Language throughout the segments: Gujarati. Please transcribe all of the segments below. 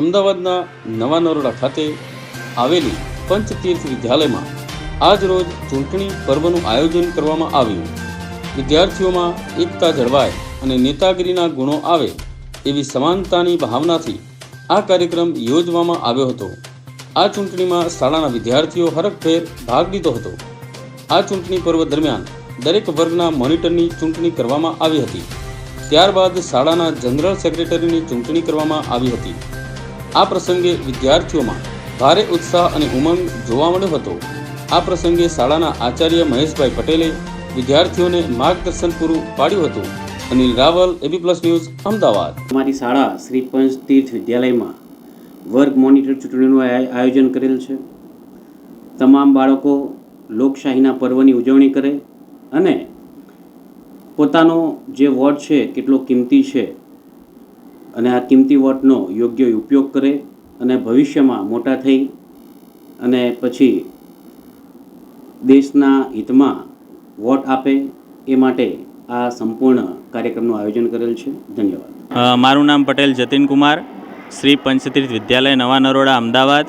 અમદાવાદના નવા નરોડા ખાતે આવેલી પંચતીર્થ વિદ્યાલયમાં આજ રોજ ચૂંટણી પર્વનું આયોજન કરવામાં આવ્યું. વિદ્યાર્થીઓમાં એકતા જળવાય અને નેતાગીરીના ગુણો આવે એવી સમાનતાની ભાવનાથી આ કાર્યક્રમ યોજવામાં આવ્યો હતો. આ ચૂંટણીમાં શાળાના વિદ્યાર્થીઓ હરખભેર ભાગ લીધો હતો. આ ચૂંટણી પર્વ દરમિયાન દરેક વર્ગના મોનિટરની ચૂંટણી કરવામાં આવી હતી. ત્યારબાદ શાળાના જનરલ સેક્રેટરીની ચૂંટણી કરવામાં આવી હતી. આ પ્રસંગે વિદ્યાર્થીઓમાં ભારે ઉત્સાહ અને ઉમંગ જોવા મળ્યો હતો. આ પ્રસંગે શાળાના આચાર્ય મહેશભાઈ પટેલે વિદ્યાર્થીઓને માર્ગદર્શન પૂરું પાડ્યું હતું. Anil Raval AB plus news Ahmedabad. અમારી શાળા શ્રી પંચ તીર્થ વિદ્યાલયમાં વર્ગ મોનિટર ચૂંટણીનું આયોજન કરેલ છે. તમામ બાળકો લોકશાહીના પર્વની ઉજવણી કરે અને પોતાનો જે વોર્ડ છે, કેટલો કિંમતી છે અને આ કિંમતી વોટનો યોગ્ય ઉપયોગ કરે અને ભવિષ્યમાં મોટા થઈ અને પછી દેશના હિતમાં વોટ આપે એ માટે આ સંપૂર્ણ કાર્યક્રમનું આયોજન કરેલ છે. ધન્યવાદ. મારું નામ પટેલ જતીન કુમાર શ્રી પંચતીર્થ વિદ્યાલય નવા નરોડા, અમદાવાદ.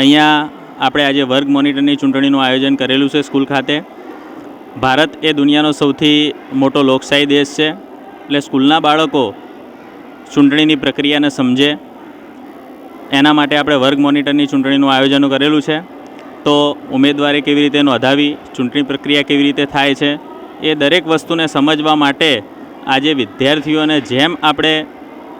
અહીંયા આપણે આજે વર્ગ મોનિટરની ચૂંટણીનું આયોજન કરેલું છે સ્કૂલ ખાતે. ભારત એ દુનિયાનો સૌથી મોટો લોકશાહી દેશ છે. એટલે સ્કૂલના બાળકો ચૂંટણીની પ્રક્રિયાને સમજે. એના માટે આપણે વર્ગ મોનિટરની ચૂંટણીનું આયોજન કરેલું છે. તો ઉમેદવારે કેવી રીતે નોંધાવી ચૂંટણી પ્રક્રિયા કેવી રીતે થાય છે, એ દરેક વસ્તુને સમજવા માટે આજે વિદ્યાર્થીઓને જેમ આપણે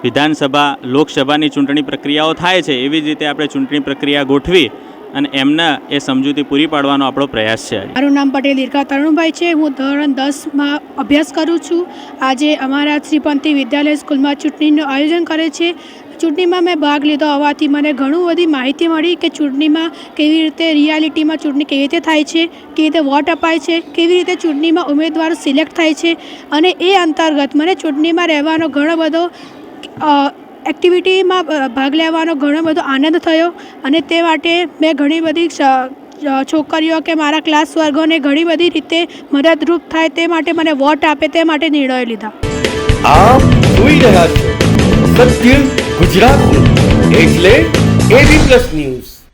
વિધાનસભા, લોકસભાની ચૂંટણી પ્રક્રિયાઓ થાય છે, એવી જ રીતે આપણે ચૂંટણી પ્રક્રિયા ગોઠવી અને એમના એ સમજૂતી પૂરી પાડવાનો આપણો પ્રયાસ છે મારું નામ પટેલ દીર્ઘા તરુણભાઈ છે. હું ધોરણ દસમાં અભ્યાસ કરું છું. આજે અમારા શ્રીપંથી વિદ્યાલય સ્કૂલમાં ચૂંટણીનું આયોજન કરે છે. ચૂંટણીમાં મેં ભાગ લીધો હોવાથી મને ઘણું બધી માહિતી મળી કે ચૂંટણીમાં કેવી રીતે રિયાલિટીમાં ચૂંટણી કેવી રીતે થાય છે, કેવી રીતે વોટ અપાય છે, કેવી રીતે ચૂંટણીમાં ઉમેદવારો સિલેક્ટ થાય છે અને એ અંતર્ગત મને ચૂંટણીમાં રહેવાનો ઘણો બધો એક્ટિવિટીમાં ભાગ લેવાનો ઘણો બધો આનંદ થયો અને તે માટે મેં ઘણી બધી છોકરીઓ કે મારા ક્લાસ વર્ગોને ઘણી બધી રીતે મદદરૂપ થાય તે માટે મને વોટ આપે તે માટે નિર્ણય લીધા. આપ જોઈ રહ્યા છો સત્ય ગુજરાતનું. એટલે એબી પ્લસ ન્યૂઝ